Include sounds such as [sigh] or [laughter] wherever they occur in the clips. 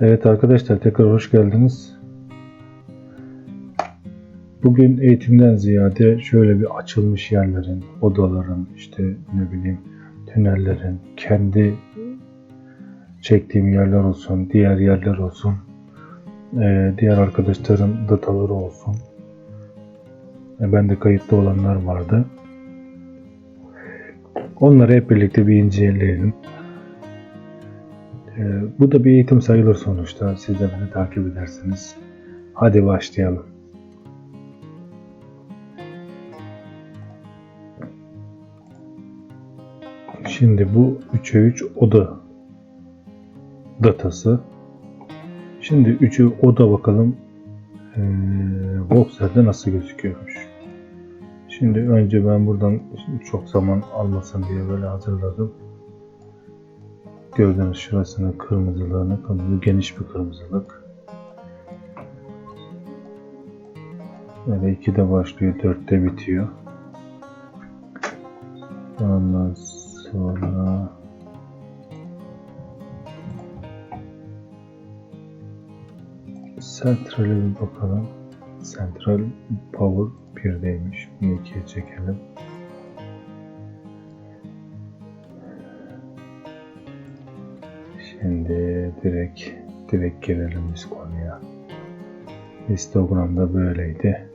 Evet arkadaşlar tekrar hoş geldiniz. Bugün eğitimden ziyade şöyle bir açılmış yerlerin, odaların, işte ne bileyim tünellerin, kendi çektiğim yerler olsun, diğer yerler olsun, eee, diğer arkadaşların dataları olsun. E, Ben de kayıtlı olanlar vardı. Onları hep birlikte bir inceleyelim. Ee, bu da bir eğitim sayılır sonuçta. Siz de beni takip edersiniz. Hadi başlayalım. Şimdi bu 3'e 3 oda datası. Şimdi 3'ü oda bakalım ee, Voxer'de nasıl gözüküyormuş. Şimdi önce ben buradan çok zaman almasın diye böyle hazırladım. Gördüğünüz şurasının kırmızılığını, kırmızı geniş bir kırmızılık. Böyle 2'de başlıyor, 4'te bitiyor. Ondan sonra Central'e bir bakalım. Central Power 1'deymiş. Bunu 2'ye çekelim. Direkt direkt girelim biz konuya. Histogramda böyleydi.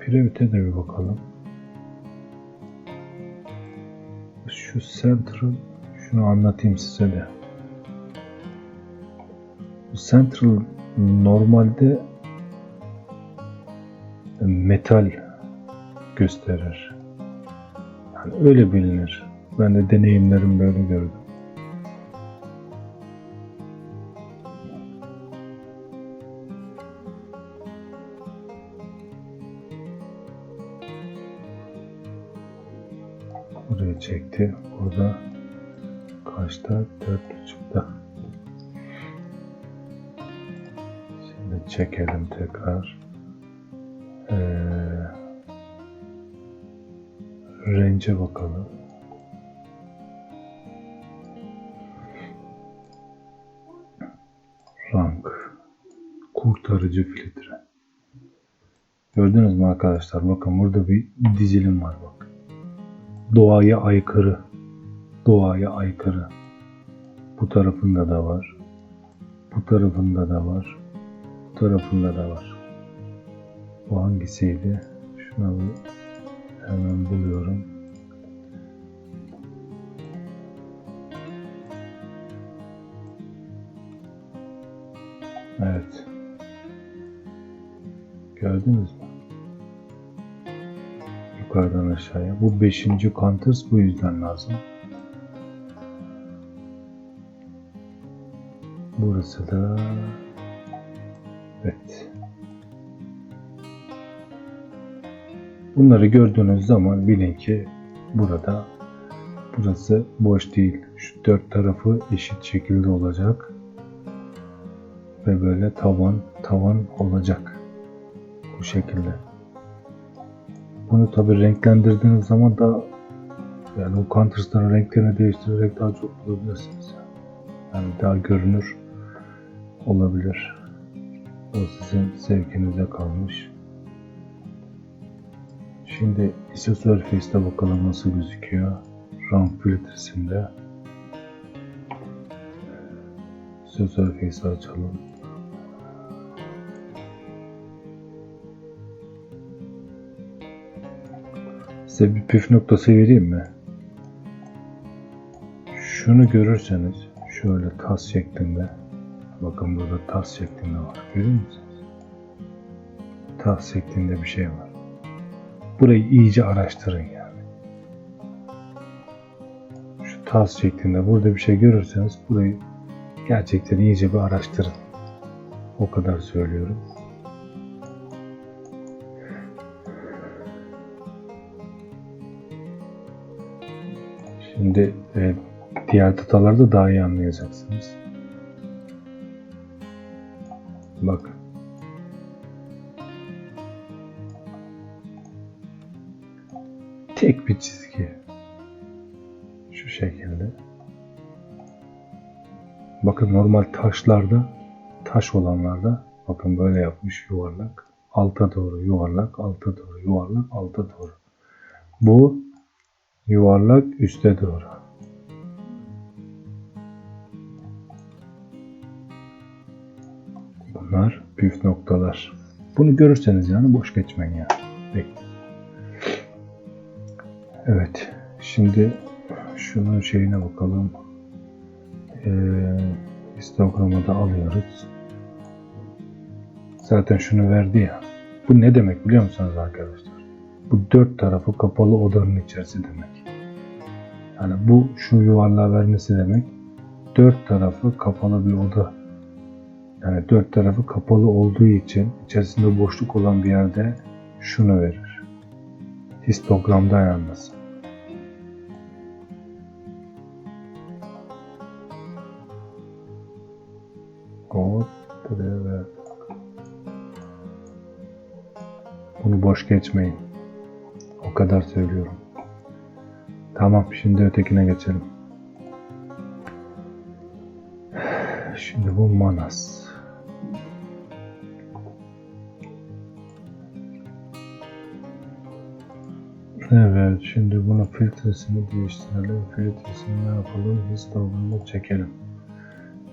Piramide de bir bakalım. Şu Central şunu anlatayım size de. Bu Central normalde metal gösterir. Yani öyle bilinir. Ben de deneyimlerim böyle gördüm. Buraya çekti. Burada kaçta? Dört buçukta. Şimdi çekelim tekrar. Ee, range'e bakalım. Kurtarıcı filtre. Gördünüz mü arkadaşlar? Bakın burada bir dizilim var bak. Doğaya aykırı. Doğaya aykırı. Bu tarafında da var. Bu tarafında da var. Bu tarafında da var. Bu hangisiydi? Şuna bir hemen buluyorum. Evet. Gördünüz mü? Yukarıdan aşağıya. Bu beşinci Counters bu yüzden lazım. Burası da Evet. Bunları gördüğünüz zaman bilin ki burada burası boş değil. Şu dört tarafı eşit şekilde olacak ve böyle tavan tavan olacak bu şekilde. Bunu tabi renklendirdiğiniz zaman da yani o Counters'ların renklerini değiştirerek daha çok bulabilirsiniz. Yani daha görünür olabilir. O sizin zevkinize kalmış. Şimdi ISO Surface'te bakalım nasıl gözüküyor. Ramp filtresinde. ISO Surface'i açalım. Size bir püf noktası vereyim mi? Şunu görürseniz şöyle tas şeklinde bakın burada tas şeklinde var. Görüyor musunuz? Tas şeklinde bir şey var. Burayı iyice araştırın yani. Şu tas şeklinde burada bir şey görürseniz burayı gerçekten iyice bir araştırın. O kadar söylüyorum. Şimdi e, diğer datalarda daha iyi anlayacaksınız. Bak. Tek bir çizgi. Şu şekilde. Bakın normal taşlarda, taş olanlarda bakın böyle yapmış yuvarlak. Alta doğru yuvarlak, alta doğru yuvarlak, alta doğru. Bu yuvarlak üste doğru. Bunlar püf noktalar. Bunu görürseniz yani boş geçmeyin ya. Bekle. Evet. Şimdi şunun şeyine bakalım. Ee, histogramı da alıyoruz. Zaten şunu verdi ya. Bu ne demek biliyor musunuz arkadaşlar? Bu dört tarafı kapalı odanın içerisi demek. Yani bu şu yuvarlağı vermesi demek. Dört tarafı kapalı bir oda. Yani dört tarafı kapalı olduğu için içerisinde boşluk olan bir yerde şunu verir. Histogramda yalnız. Hop buraya ver. Bunu boş geçmeyin. O kadar söylüyorum. Tamam şimdi ötekine geçelim. Şimdi bu Manas. Evet şimdi bunun filtresini değiştirelim. Filtresini ne yapalım? Histogramı çekelim.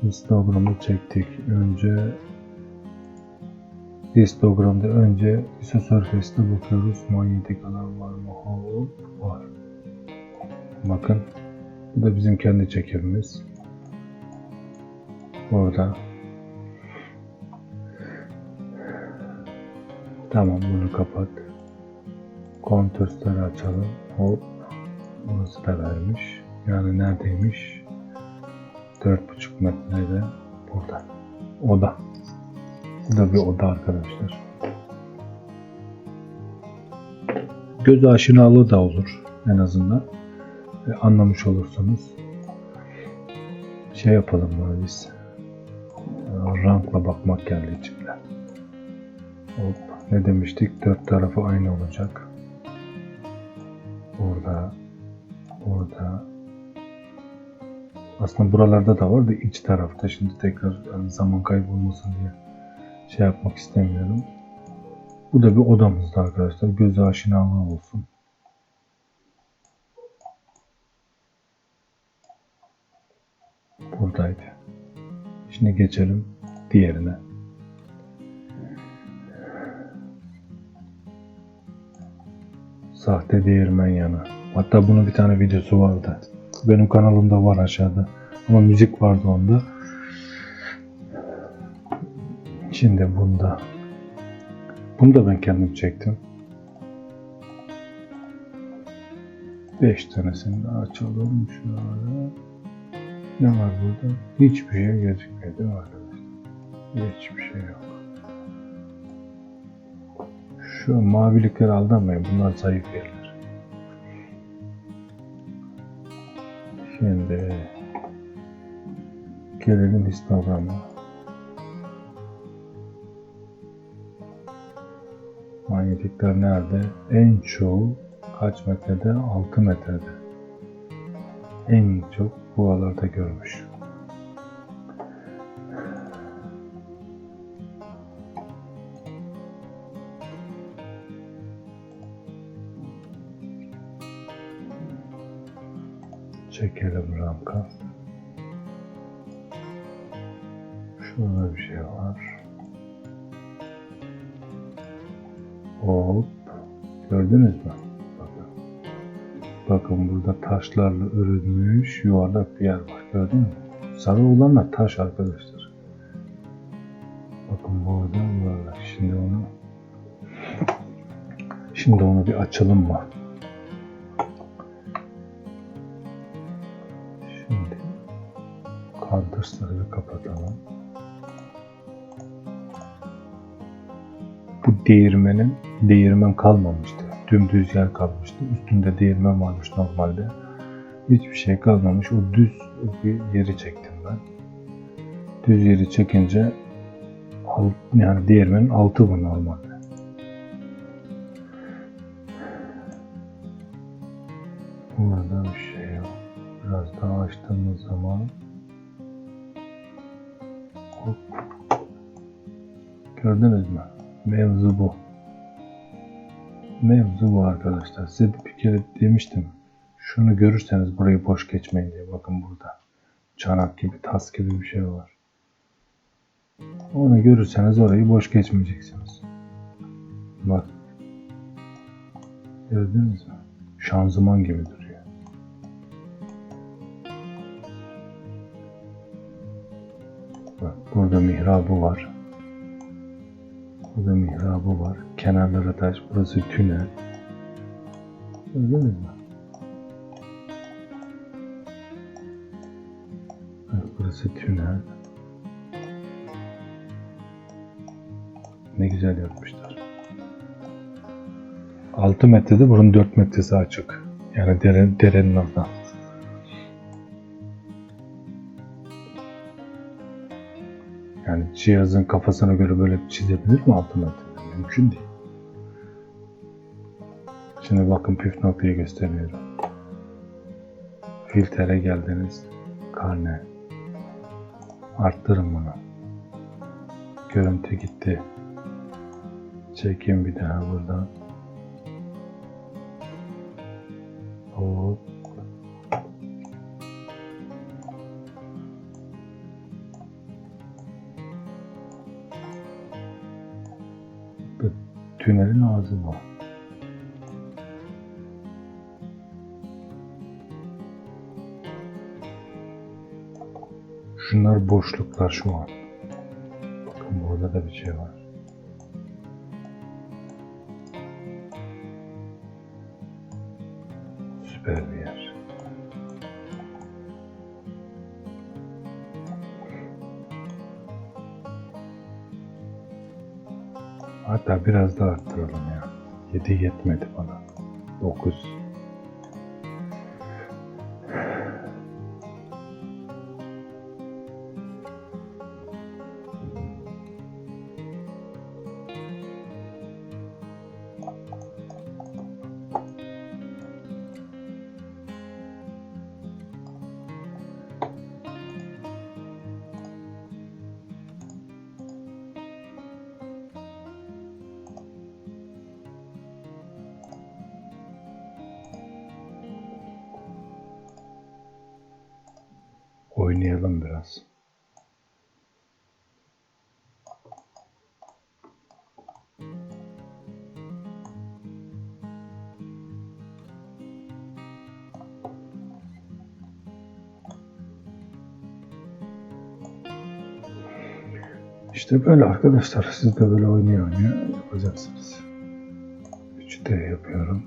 Histogramı çektik. Önce histogramda önce isosurface'te bakıyoruz. Manyetik alan var mı? Hop var. Bakın. Bu da bizim kendi çekimimiz. Orada. Tamam bunu kapat. Kontürsleri açalım. Hop. Burası da vermiş. Yani neredeymiş? 4,5 metrede burada. Oda. Bu da bir oda arkadaşlar. Göz aşinalığı da olur en azından. Ve anlamış olursunuz. Şey yapalım böyle biz. Ee, Rankla bakmak geldi içimden. Hop. Ne demiştik? Dört tarafı aynı olacak. Burada. Burada. Aslında buralarda da var da iç tarafta. Şimdi tekrar zaman kaybolmasın diye şey yapmak istemiyorum. Bu da bir odamızda arkadaşlar. Göz aşinalığı olsun. Buradaydı. Şimdi geçelim diğerine. Sahte değirmen yanı. Hatta bunun bir tane videosu vardı. Benim kanalımda var aşağıda. Ama müzik vardı onda. Şimdi bunda. Bunu da ben kendim çektim. 5 tanesini de açalım şöyle. Ne var burada? Hiçbir şey gözükmüyor değil? Hiçbir şey yok. Şu mavilikleri aldanmayın. Bunlar zayıf yerler. Şimdi gelelim histogram'a. Manyetikler nerede? En çoğu kaç metrede? 6 metrede. En çok buralarda görmüş. Çekelim ramka. Şurada bir şey var. Hop. Gördünüz mü? Bakın. Burada taşlarla örülmüş yuvarlak bir yer var. Gördün mü? Sarı olanlar taş arkadaşlar. Bakın burada yuvarlak. Şimdi onu Şimdi onu bir açalım mı? Şimdi kardeşleri bir kapatalım. Bu değirmenin değirmen kalmamıştı. Dümdüz yer kalmıştı. Üstünde değirmen varmış normalde. Hiçbir şey kalmamış. O düz bir yeri çektim ben. Düz yeri çekince alt, yani değirmenin altı bu normalde. Burada bir şey yok. Biraz daha açtığımız zaman. Gördünüz mü? Mevzu bu. Mevzu bu arkadaşlar. Size bir kere demiştim. Şunu görürseniz burayı boş geçmeyin diye. Bakın burada. Çanak gibi, tas gibi bir şey var. Onu görürseniz orayı boş geçmeyeceksiniz. Bak. Gördünüz mü? Şanzıman gibi duruyor. Bak burada mihrabı var. Burada mihrabı var. Kenarları taş. Burası tünel. Gördünüz mü? Bak burası tünel. Ne güzel yapmışlar. 6 metrede bunun 4 metresi açık. Yani dere, derenin oradan. Cihazın kafasına göre böyle çizebilir mi 6 metrede? Mümkün değil. Şimdi bakın püf noktayı gösteriyorum. Filtre geldiniz. Karne. Arttırın bunu. Görüntü gitti. Çekeyim bir daha buradan. Hop. Tünelin ağzı bu. Şunlar boşluklar şu an. Bakın burada da bir şey var. Süper bir Hatta biraz daha arttıralım ya. 7 yetmedi bana. 9. İşte böyle arkadaşlar. Siz de böyle oynaya oynaya yapacaksınız. 3D yapıyorum.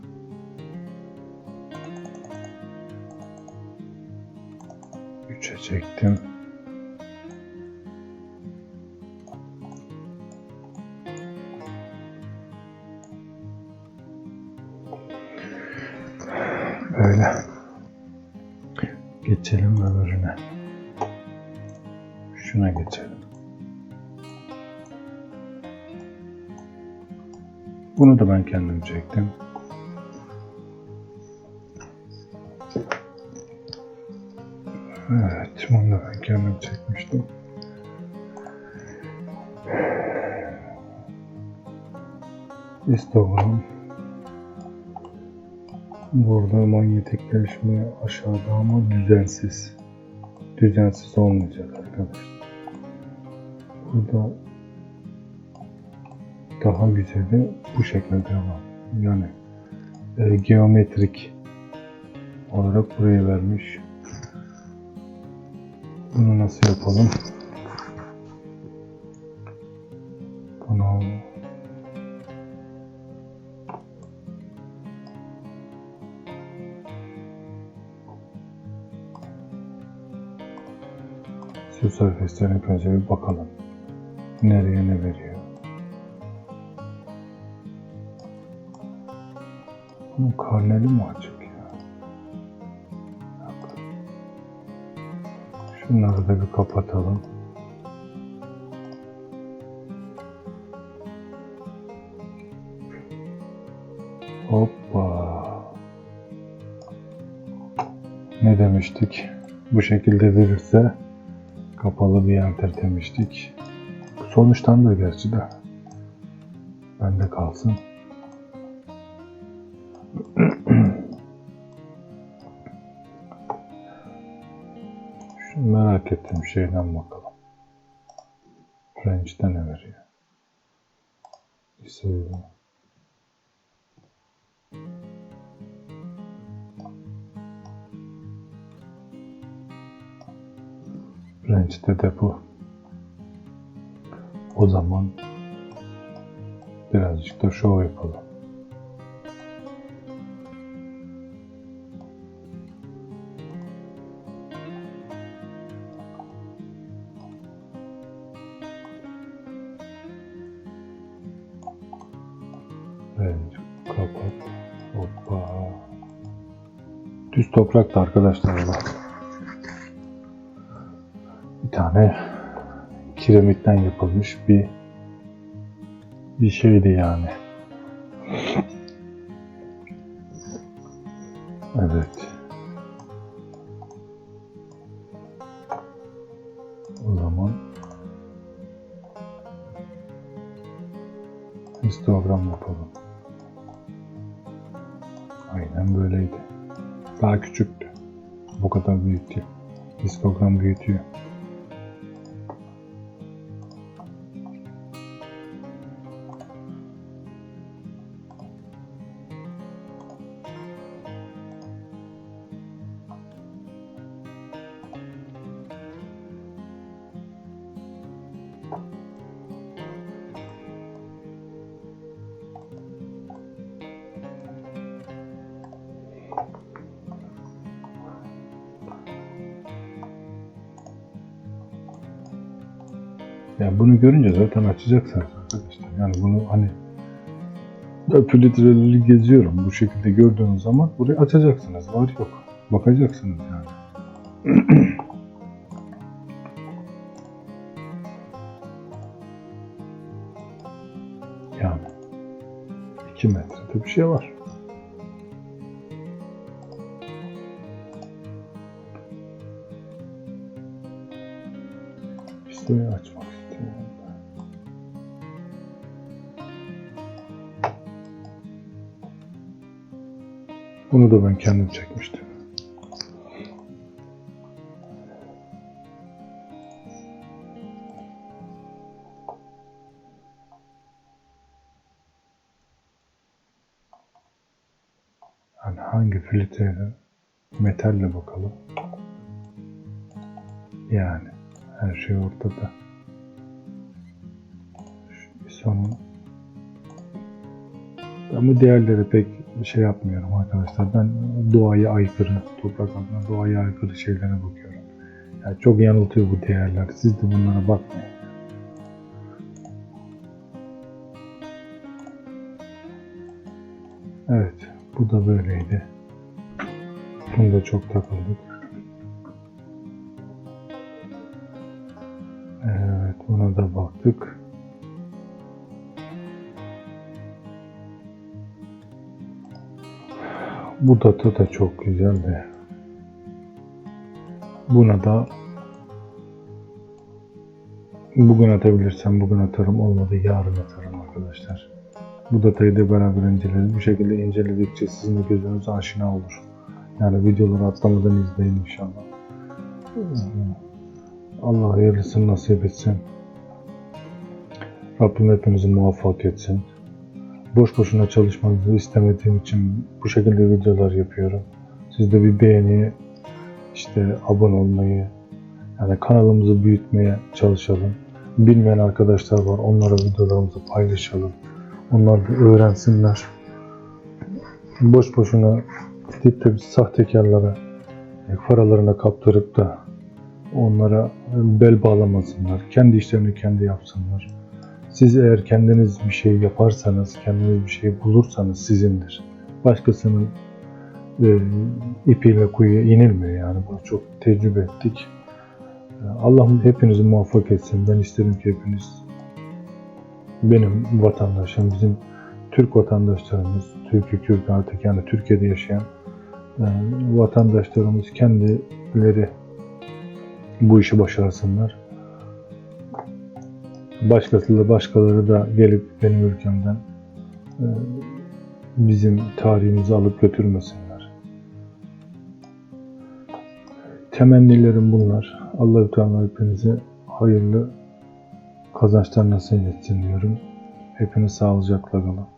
Üçe çektim. Böyle. Geçelim öbürüne. Şuna geçelim. Bunu da ben kendim çektim. Evet, bunu da ben kendim çekmiştim. Instagram. Burada manyetikleşme aşağıda ama düzensiz. Düzensiz olmayacak arkadaşlar. Burada daha güzeli bu şekilde ama yani e, geometrik olarak buraya vermiş. Bunu nasıl yapalım? Bunu Su surface'lerine önce bir bakalım. Nereye ne veriyor? Bunun karneli mi açık ya? Şunları da bir kapatalım. Hoppa. Ne demiştik? Bu şekilde verirse Kapalı bir yerdir demiştik. Sonuçtan da gerçi de. Bende kalsın. Merak ettiğim şeyden bakalım. Range'de ne veriyor? İstediğim. Range'de de bu. O zaman birazcık da şov yapalım. Düz toprakta arkadaşlar bu. Bir tane kiremitten yapılmış bir bir şeydi yani. Evet. Kadar büyük. Histogram büyütüyor. Yani bunu görünce zaten açacaksınız arkadaşlar. Yani bunu hani ben filtreleri geziyorum. Bu şekilde gördüğünüz zaman burayı açacaksınız. Var yok. Bakacaksınız yani. [clears throat] yani 2 metrede bir şey var. Bunu da ben kendim çekmiştim. Yani hangi filtreyle metalle bakalım. Yani her şey ortada. Şu sonu ben bu değerleri pek şey yapmıyorum arkadaşlar. Ben doğaya aykırı, toprak altına doğaya aykırı şeylere bakıyorum. Yani çok yanıltıyor bu değerler. Siz de bunlara bakmayın. Evet, bu da böyleydi. Bunda çok takıldık. Evet, buna da baktık. Bu data da çok güzel de. Buna da bugün atabilirsem bugün atarım. Olmadı yarın atarım arkadaşlar. Bu datayı da beraber inceleriz. Bu şekilde inceledikçe sizin de gözünüz aşina olur. Yani videoları atlamadan izleyin inşallah. Allah hayırlısını nasip etsin. Rabbim hepinizi muvaffak etsin. Boş boşuna çalışmanızı istemediğim için bu şekilde videolar yapıyorum. Siz de bir beğeni, işte abone olmayı, yani kanalımızı büyütmeye çalışalım. Bilmeyen arkadaşlar var, onlara videolarımızı paylaşalım. Onlar da öğrensinler. Boş boşuna gidip de biz sahtekarlara paralarına kaptırıp da onlara bel bağlamasınlar. Kendi işlerini kendi yapsınlar. Siz eğer kendiniz bir şey yaparsanız, kendiniz bir şey bulursanız sizindir. Başkasının e, ipiyle kuyuya inilmiyor yani. Bunu çok tecrübe ettik. Allah'ım hepinizi muvaffak etsin. Ben isterim ki hepiniz benim vatandaşım, bizim Türk vatandaşlarımız, Türk'ü Kürt artık yani Türkiye'de yaşayan e, vatandaşlarımız kendileri bu işi başarasınlar. Başkası da başkaları da gelip benim ülkemden e, bizim tarihimizi alıp götürmesinler. Temennilerim bunlar. Allah-u Teala hepinize hayırlı kazançlar nasip etsin diyorum. Hepiniz sağlıcakla kalın.